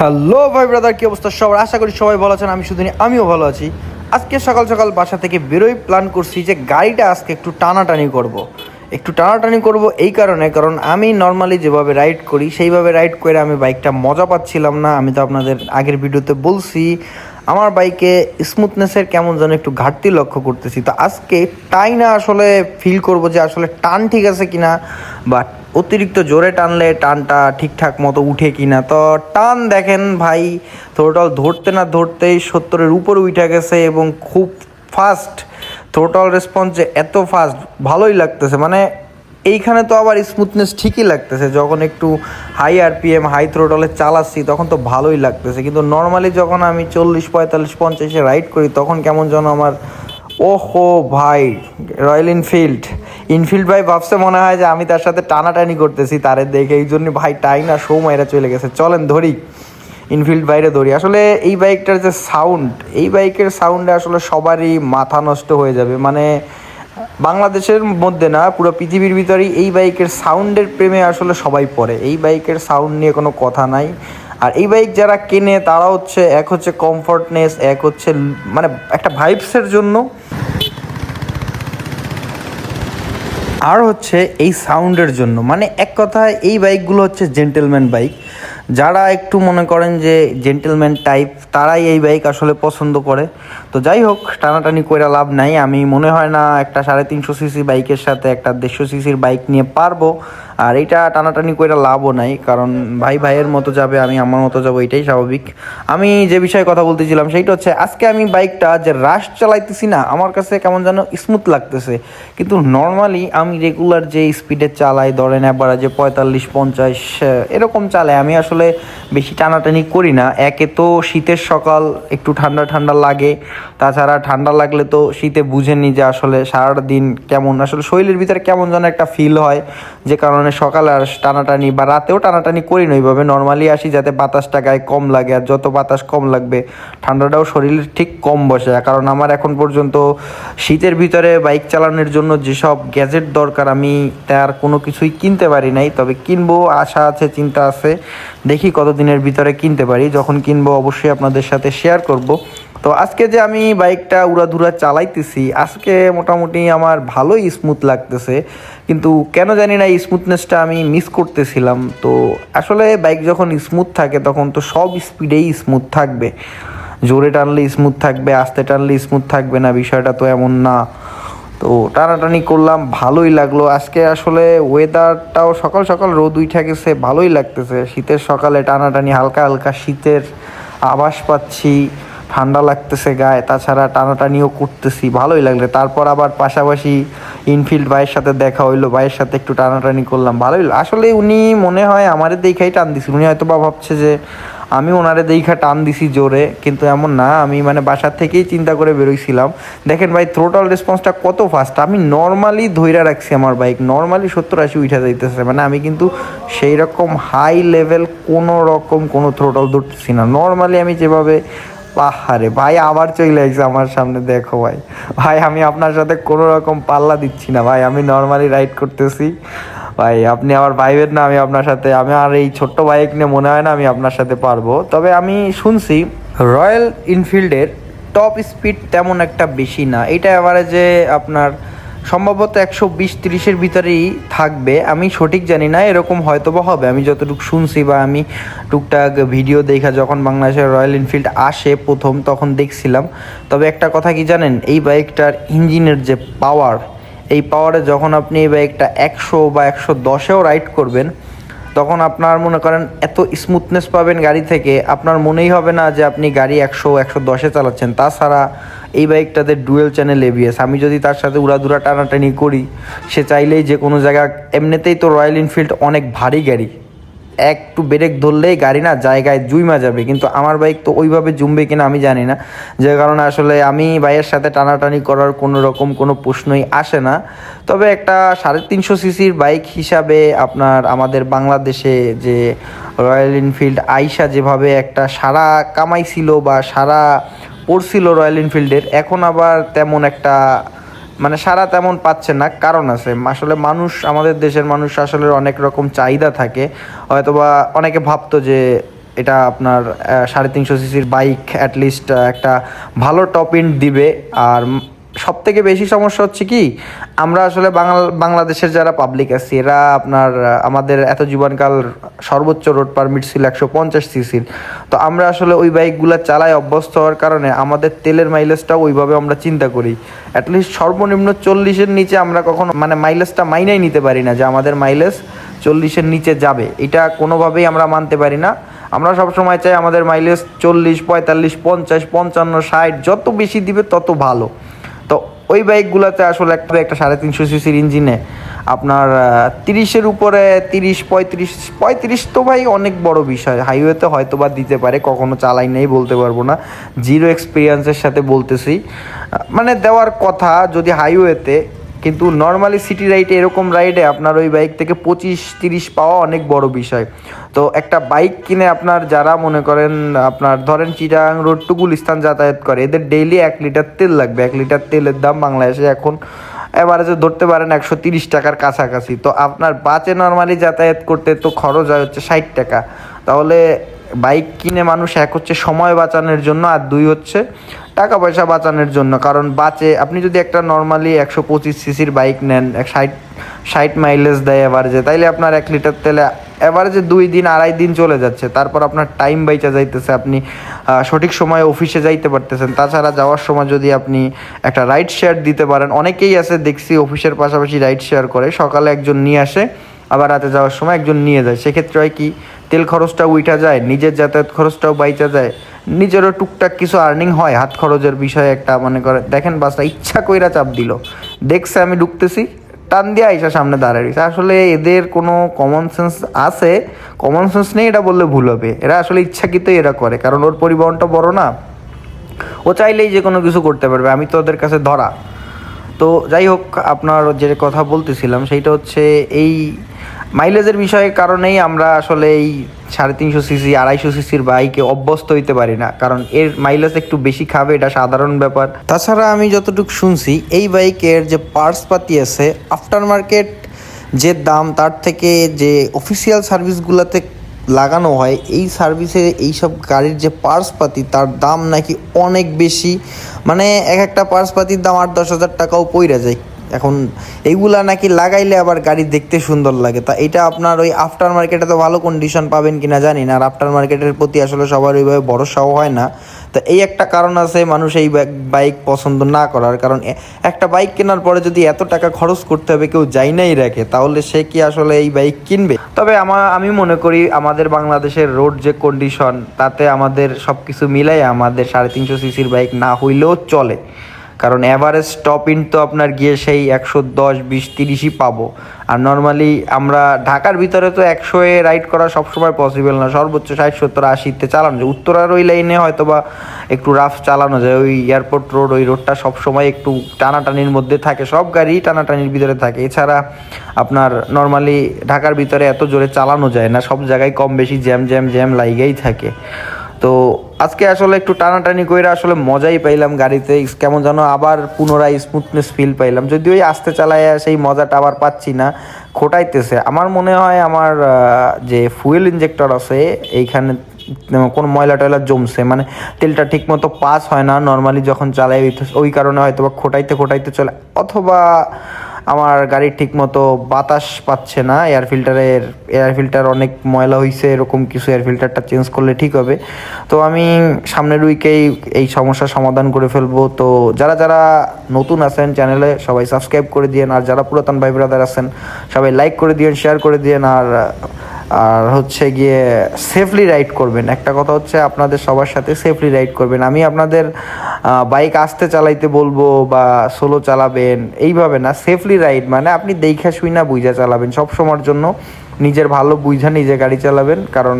Hello ভাই brother কি অবস্থা? সবার আশা করি সবাই ভালো আছেন, আমি শুধু আমিও ভালো আছি। আজকে সকাল সকাল বাসা থেকে বেরোই প্ল্যান করছি যে গাড়িটা আজকে একটু টানাটানি করব। একটু টানাটানি করব এই কারণে, কারণ আমি নর্মালি যেভাবে রাইড করি, সেইভাবে রাইড করে আমি বাইকটা মজা পাচ্ছিলাম না। আমি তো আপনাদের আগের ভিডিওতে বলছি, আমার বাইকে স্মুথনেসের কেমন যেন একটু ঘাটতি লক্ষ্য করতেছি। তো আজকে টাই না আসলে ফিল করব যে আসলে টান ঠিক আছে কিনা, বা অতিরিক্ত জোরে টানলে টানটা ঠিকঠাক মতো উঠে কিনা। তো টান দেখেন ভাই, থ্রোটল ধরতে না ধরতেই সত্তরের উপরে উঠে গেছে এবং খুব ফাস্ট থ্রোটল রেসপন্স যে এত ফাস্ট ভালোই লাগতেছে। মানে এইখানে তো আবার স্মুথনেস ঠিকই লাগতেছে। যখন একটু হাই আরপিএম হাই থ্রোটলে চালাচ্ছি, তখন তো ভালোই লাগতেছে। কিন্তু নর্মালি যখন আমি চল্লিশ, পঁয়তাল্লিশ, পঞ্চাশে রাইড করি, তখন কেমন যেন আমার ওহো ভাই, রয়্যাল এনফিল্ড। ইনফিল্ড ভাই ভাবছে মনে হয় যে আমি তার সাথে টানাটানি করতেছি তারে দেখে, এই জন্য ভাই টাই না শো মাইরা চলে গেছে। চলেন, ধরি। ইনফিল্ড বাইরে ধরি। আসলে এই বাইকটার যে সাউন্ড, এই বাইকের সাউন্ডে আসলে সবারই মাথা নষ্ট হয়ে যাবে। মানে বাংলাদেশের মধ্যে না, পুরো পৃথিবীর ভিতরেই এই বাইকের সাউন্ডের প্রেমে আসলে সবাই পড়ে। এই বাইকের সাউন্ড নিয়ে কোনো কথা নাই। আর এই বাইক যারা কেনে, তারা হচ্ছে, এক হচ্ছে কমফর্টনেস এক হচ্ছে মানে একটা ভাইবসের জন্য আর হচ্ছে এই সাউন্ডের জন্য। মানে এক কথায় এই বাইকগুলো হচ্ছে জেন্টেলম্যান বাইক। যারা একটু মনে করেন যে জেন্টেলম্যান টাইপ তারাই এই বাইক আসলে পছন্দ করে। তো যাই হোক, টানাটানি করে লাভ নাই। আমি মনে হয় না একটা সাড়ে তিনশো সিসি বাইকের সাথে একটা দেড়শো সিসির বাইক নিয়ে পারব। আর এইটা টানাটানি করে লাভও নাই, কারণ ভাই ভাইয়ের মতো যাবে, আমি আমার মতো যাব, এটাই স্বাভাবিক। আমি যে বিষয়ে কথা বলতেছিলাম, সেইটা হচ্ছে আজকে আমি বাইকটা যে রাশ চালাইতেছি না, আমার কাছে কেমন যেন স্মুথ লাগতেছে। কিন্তু নর্মালি আমি রেগুলার যে স্পিডে চালাই, ধরেন যে পঁয়তাল্লিশ, পঞ্চাশ এরকম চালাই, আমি আসলে বেশি টানাটানি করি না। একে তো শীতের সকাল, একটু ঠান্ডা ঠান্ডা লাগে, তাছাড়া ঠান্ডা লাগলে তো শীতে বুঝেনি যে আসলে সারাটা দিন কেমন, আসলে শরীরের ভিতরে কেমন যেন একটা ফিল হয়, যে কারণে সকালে আর টানাটানি বা রাতেও টানাটানি করি না ওইভাবে। নর্মালি আসি যাতে বাতাসটা গায়ে কম লাগে আর যত বাতাস কম লাগবে, ঠান্ডাটাও শরীরে ঠিক কম বসে। কারণ আমার এখন পর্যন্ত শীতের ভিতরে বাইক চালানোর জন্য যেসব গ্যাজেট দরকার আমি তার কোনো কিছুই কিনতে পারি নাই। তবে কিনবো, আশা আছে, চিন্তা আছে। দেখি কতদিনের ভিতরে কিনতে পারি। যখন কিনবো, অবশ্যই আপনাদের সাথে শেয়ার করব। তো আজকে যে আমি বাইকটা উড়াধুরা চালাইতেছি, আজকে মোটামুটি আমার ভালোই স্মুথ লাগতেছে। কিন্তু কেন জানি না এই স্মুথনেসটা আমি মিস করতেছিলাম। তো আসলে বাইক যখন স্মুথ থাকে, তখন তো সব স্পিডেই স্মুথ থাকবে। জোরে টানলে স্মুথ থাকবে, আস্তে টানলে স্মুথ থাকবে না, বিষয়টা তো এমন না। তো টানাটানি করলাম, ভালোই লাগল। আজকে আসলে ওয়েদারটাও সকাল সকাল রোদ উঠে গেছে, ভালোই লাগতেছে। শীতের সকালে টানাটানি, হালকা হালকা শীতের আভাস পাচ্ছি। ঠান্ডা লাগতেছে গায়ে, তাছাড়া টানাটানিও করতেছি, ভালোই লাগল। তারপর আবার পাশাপাশি ইনফিল্ড ভাইয়ের সাথে দেখা হইল, ভাইয়ের সাথে একটু টানাটানি করলাম, ভালোই। আসলে উনি মনে হয় আমারে দেখাই টান দিছিল উনি হয়তো বা ভাবছে যে, আমি ওনারে দেখা টান দিছি জোরে, কিন্তু এমন না, আমি মানে বাসার থেকেই চিন্তা করে বেরোইছিলাম। দেখেন ভাই থ্রোটাল রেসপন্সটা কত ফাস্ট আমি নর্মালি ধৈরা রাখছি আমার বাইক নর্মালি সত্তর আশি উঠা যাইতেছে মানে আমি কিন্তু সেই রকম হাই লেভেল কোনো রকম কোনো থ্রোটাল ধরতেছি না। নর্মালি আমি যেভাবে পাহাড়ে ভাই আবার চলে আসছে আমার সামনে, দেখো ভাই। ভাই, আমি আপনার সাথে কোনো রকম পাল্লা দিচ্ছি না, ভাই। আমি নর্মালি রাইড করতেছি। ভাই, আপনি আমার ভাইবের না আমি আপনার সাথে। আমি আর এই ছোট্ট বাইক নিয়ে মনে হয় না আমি আপনার সাথে পারব। তবে আমি শুনছি রয়্যাল ইনফিল্ডের টপ স্পিড তেমন একটা বেশি না। এটা যে আপনার সম্ভবত একশো বিশ, তিরিশের ভিতরেই থাকবে। আমি সঠিক জানি না, এরকম হয়তো বা হবে। আমি যতটুকু শুনছি বা আমি টুকটাক ভিডিও দেখা, যখন বাংলাদেশের রয়্যাল এনফিল্ড আসে প্রথম, তখন দেখছিলাম। তবে একটা কথা কি জানেন, এই বাইকটার ইঞ্জিনের যে পাওয়ার এই পাওয়ারে যখন আপনি এই বাইকটা একশো বা একশো দশেও রাইড করবেন তখন আপনার মনে করেন এত স্মুথনেস পাবেন গাড়ি থেকে, আপনার মনেই হবে না যে আপনি গাড়ি একশো একশো দশে চালাচ্ছেন। তাছাড়া এই বাইকটাতে ডুয়েল চ্যানেল এবিএস আমি যদি তার সাথে উড়াধুরা টানাটানি করি, সে চাইলেই যে কোনো জায়গা, এমনিতেই তো রয়্যাল এনফিল্ড অনেক ভারী গাড়ি। একটু ব্রেক ধরলেই গাড়ি না জায়গায় জুইমা যাবে। কিন্তু আমার বাইক তো ওইভাবে জমবে কিনা আমি জানি না। যে কারণে আসলে আমি বাইয়ের সাথে টানাটানি করার কোনো রকম কোনো প্রশ্নই আসে না। তবে একটা সাড়ে তিনশো সিসির বাইক হিসাবে আপনার আমাদের বাংলাদেশে যে রয়্যাল এনফিল্ড আইসা যেভাবে একটা সারা কামাইছিল বা সারা পড়ছিল রয়্যাল এনফিল্ডের, এখন আবার তেমন একটা মানে সারা তেমন পাচ্ছে না, কারণ আছে, আসলে মানুষ, আমাদের দেশের মানুষ আসলে অনেক রকম চাহিদা থাকে। হয়তোবা অনেকে ভাবতো যে এটা আপনার সাড়ে তিনশো সিসির বাইক অ্যাটলিস্ট একটা ভালো টপ ইন্ড দিবে, আর সব থেকে বেশি সমস্যা হচ্ছে কি, আমরা আসলে বাংলা, বাংলাদেশের যারা পাবলিক আছি, এরা আপনার, আমাদের এত জীবনকাল সর্বোচ্চ রোড পারমিট ছিল একশো পঞ্চাশ সিসির তো আমরা আসলে ওই বাইকগুলো চালাই অভ্যস্ত হওয়ার কারণে আমাদের তেলের মাইলেজটাও ওইভাবে আমরা চিন্তা করি। অ্যাটলিস্ট সর্বনিম্ন চল্লিশের নিচে আমরা কখনো মানে মাইলেজটা মাইনাই নিতে পারি না যে আমাদের মাইলেজ চল্লিশের নিচে যাবে। এটা কোনোভাবেই আমরা মানতে পারি না। আমরা সবসময় চাই আমাদের মাইলেজ চল্লিশ, পঁয়তাল্লিশ, পঞ্চাশ, পঞ্চান্ন, ষাট, যত বেশি দিবে তত ভালো। ওই বাইকগুলোতে আসলে একটা একটা সাড়ে তিনশো সিসির ইঞ্জিনে আপনার তিরিশের উপরে তিরিশ, পঁয়ত্রিশ পঁয়ত্রিশ তো ভাই অনেক বড় বিষয়। হাইওয়েতে হয়তো বা দিতে পারে, কখনো চালাই নেই বলতে পারব না। জিরো এক্সপিরিয়েন্সের সাথে বলতেছি। মানে দেওয়ার কথা, যদি হাইওয়েতে কিন্তু নর্মালি সিটি রাইডে এরকম রাইডে আপনার ওই বাইক থেকে পঁচিশ, তিরিশ পাওয়া অনেক বড় বিষয়। তো একটা বাইক কিনে আপনার যারা মনে করেন আপনার ধরেন চিটাং রোড টু গুলিস্তান যাতায়াত করে, এদের ডেইলি এক লিটার তেল লাগবে। এক লিটার তেলের দাম বাংলাদেশে এখন এভারেজে ধরতে পারেন একশো তিরিশ টাকার কাছাকাছি। তো আপনার বাসে নর্মালি যাতায়াত করতে তো খরচ হয় হচ্ছে ষাট টাকা। তাহলে বাইক কিনে মানুষ এক হচ্ছে সময় বাঁচানোর জন্য আর দুই হচ্ছে টাকা পয়সা বাঁচানোর জন্য। কারণ বাঁচে, আপনি যদি একটা নর্মালি একশো পঁচিশ সিসির বাইক নেন, এক ষাট ষাট মাইলেজ দেয় এভারেজে তাইলে আপনার এক লিটার তেলে এভারেজে দুই দিন, আড়াই দিন চলে যাচ্ছে। তারপর আপনার টাইম বাইচা যাইতেছে, আপনি সঠিক সময়ে অফিসে যাইতে পারতেছেন। তাছাড়া যাওয়ার সময় যদি আপনি একটা রাইড শেয়ার দিতে পারেন, অনেকেই আছে দেখছি অফিসের পাশাপাশি রাইড শেয়ার করে, সকালে একজন নিয়ে আসে আবার রাতে যাওয়ার সময় একজন নিয়ে যায়। সেক্ষেত্রে হয় কি, তেল খরচটা উঠা যায়, নিজের যাতায়াত খরচটাও বাইচা যায়, নিজেরও টুকটাক কিছু আর্নিং হয়, হাত খরচের বিষয়ে একটা মনে করে, দেখেন বাসটা ইচ্ছা কইরা চাপ দিল। দেখছে আমি ঢুকতেছি, টান দিয়ে আইসা সামনে দাঁড়ায় রয়েছে আসলে এদের কোনো কমন সেন্স আছে কমন সেন্স নেই, এটা বললে ভুল হবে। এরা আসলে ইচ্ছাকৃতই এরা করে, কারণ ওর পরিবহনটা বড় না। ও চাইলেই যে কোনো কিছু করতে পারবে, আমি তো ওদের কাছে ধরা। তো যাই হোক, আপনার যে কথা বলতেছিলাম, সেইটা হচ্ছে এই মাইলেজের বিষয়ের কারণেই আমরা আসলে এই সাড়ে তিনশো সিসি, আড়াইশো সিসির বাইকে অভ্যস্ত হইতে পারি না। কারণ এর মাইলেজ একটু বেশি খাবে, এটা সাধারণ ব্যাপার। তাছাড়া আমি যতটুকু শুনছি, এই বাইকের যে পার্টস পাতি আছে আফটার মার্কেট যে দাম, তার থেকে যে অফিসিয়াল সার্ভিসগুলোতে লাগানো হয়, এই সার্ভিসে এইসব গাড়ির যে পার্সপাতি তার দাম নাকি অনেক বেশি। মানে এক একটা পার্সপাতির দাম আট দশ হাজার টাকাও পইরা যায়। এখন এইগুলা নাকি লাগাইলে আবার গাড়ি দেখতে সুন্দর লাগে। তা এটা আপনার ওই আফটার মার্কেটে তো ভালো কন্ডিশন পাবেন কিনা জানি না, আর আফটার মার্কেটের প্রতি আসলে সবার ওইভাবে ভরসাও হয় না। তো এই একটা কারণ আছে মানুষ এই বাইক পছন্দ না করার, কারণ একটা বাইক কেনার পরে যদি এত টাকা খরচ করতে হবে, কেউ যাই নাই রাখে, তাহলে সে কি আসলে এই বাইক কিনবে? তবে আমার আমি মনে করি আমাদের বাংলাদেশের রোড যে কন্ডিশন তাতে আমাদের সব কিছু মিলাই আমাদের সাড়ে তিনশো সিসির বাইক না হইলেও চলে। কারণ অ্যাভারেজ টপ ইন তো আপনার গিয়ে সেই একশো দশ, বিশ, তিরিশই পাবো। আর নর্মালি আমরা ঢাকার ভিতরে তো একশো এ রাইড করা সবসময় পসিবল না। সর্বোচ্চ ষাট, সত্তর আশিতে চালানো যায়। উত্তরার ওই লাইনে হয়তো বা একটু রাফ চালানো যায়। ওই এয়ারপোর্ট রোড ওই রোডটা সবসময় একটু টানাটানির মধ্যে থাকে। সব গাড়ি টানাটানির ভিতরে থাকে। এছাড়া আপনার নর্মালি ঢাকার ভিতরে এত জোরে চালানো যায় না। সব জায়গায় কম বেশি জ্যাম জ্যাম জ্যাম লাইগেই থাকে। তো আজকে আসলে একটু টানাটানি কইরা আসলে মজাই পাইলাম গাড়িতে। কেমন যেন আবার পুনরায় স্মুথনেস ফিল পাইলাম। যদিও ওই আস্তে চালায় সেই মজাটা আবার পাচ্ছি না, খোটাইতেছে। আমার মনে হয় আমার যে ফুয়েল ইঞ্জেক্টর আছে, এইখানে কোনো ময়লা টয়লা জমছে মানে তেলটা ঠিক মতো পাস হয় না। নর্মালি যখন চালাই ওই কারণে হয়তো বা খোটাইতে খোটাইতে চলে, অথবা আমার গাড়ির ঠিক মতো বাতাস পাচ্ছে না এয়ার ফিল্টারের এয়ার ফিল্টার অনেক ময়লা হয়েছে এরকম কিছু এয়ার ফিল্টারটা চেঞ্জ করলে ঠিক হবে। তো আমি সামনের উইকেই এই সমস্যার সমাধান করে ফেলব। তো যারা যারা নতুন আছেন চ্যানেলে সবাই সাবস্ক্রাইব করে দিয়েন। আর যারা পুরাতন ভাই ব্রাদার আছেন, সবাই লাইক করে দিয়েন শেয়ার করে দিয়েন। আর আর হচ্ছে গিয়ে সেফলি রাইড করবেন। একটা কথা হচ্ছে আপনাদের সবার সাথে সেফলি রাইড করবেন। আমি আপনাদের বাইক আসতে চালাইতে বলব বা সোলো চালাবেন, এইভাবে না সেফলি রাইড মানে আপনি দেখা শুই না বুঝা চালাবেন। সব সময়ের জন্য নিজের ভালো বুঝা নিজে গাড়ি চালাবেন, কারণ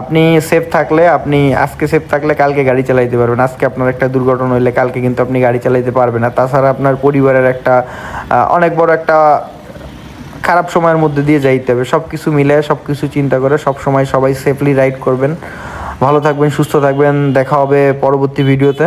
আপনি সেফ থাকলে আপনি, আজকে সেফ থাকলে কালকে গাড়ি চালাইতে পারবেন। আজকে আপনার একটা দুর্ঘটনা হইলে কালকে কিন্তু আপনি গাড়ি চালাইতে পারবেন না। তাছাড়া আপনার পরিবারের একটা অনেক বড় একটা খারাপ সময়ের মধ্যে দিয়ে যাইতে হবে। সব কিছু মিলে সব কিছু চিন্তা করে সব সময় সবাই সেফলি রাইড করবেন। ভালো থাকবেন, সুস্থ থাকবেন। দেখা হবে পরবর্তী ভিডিওতে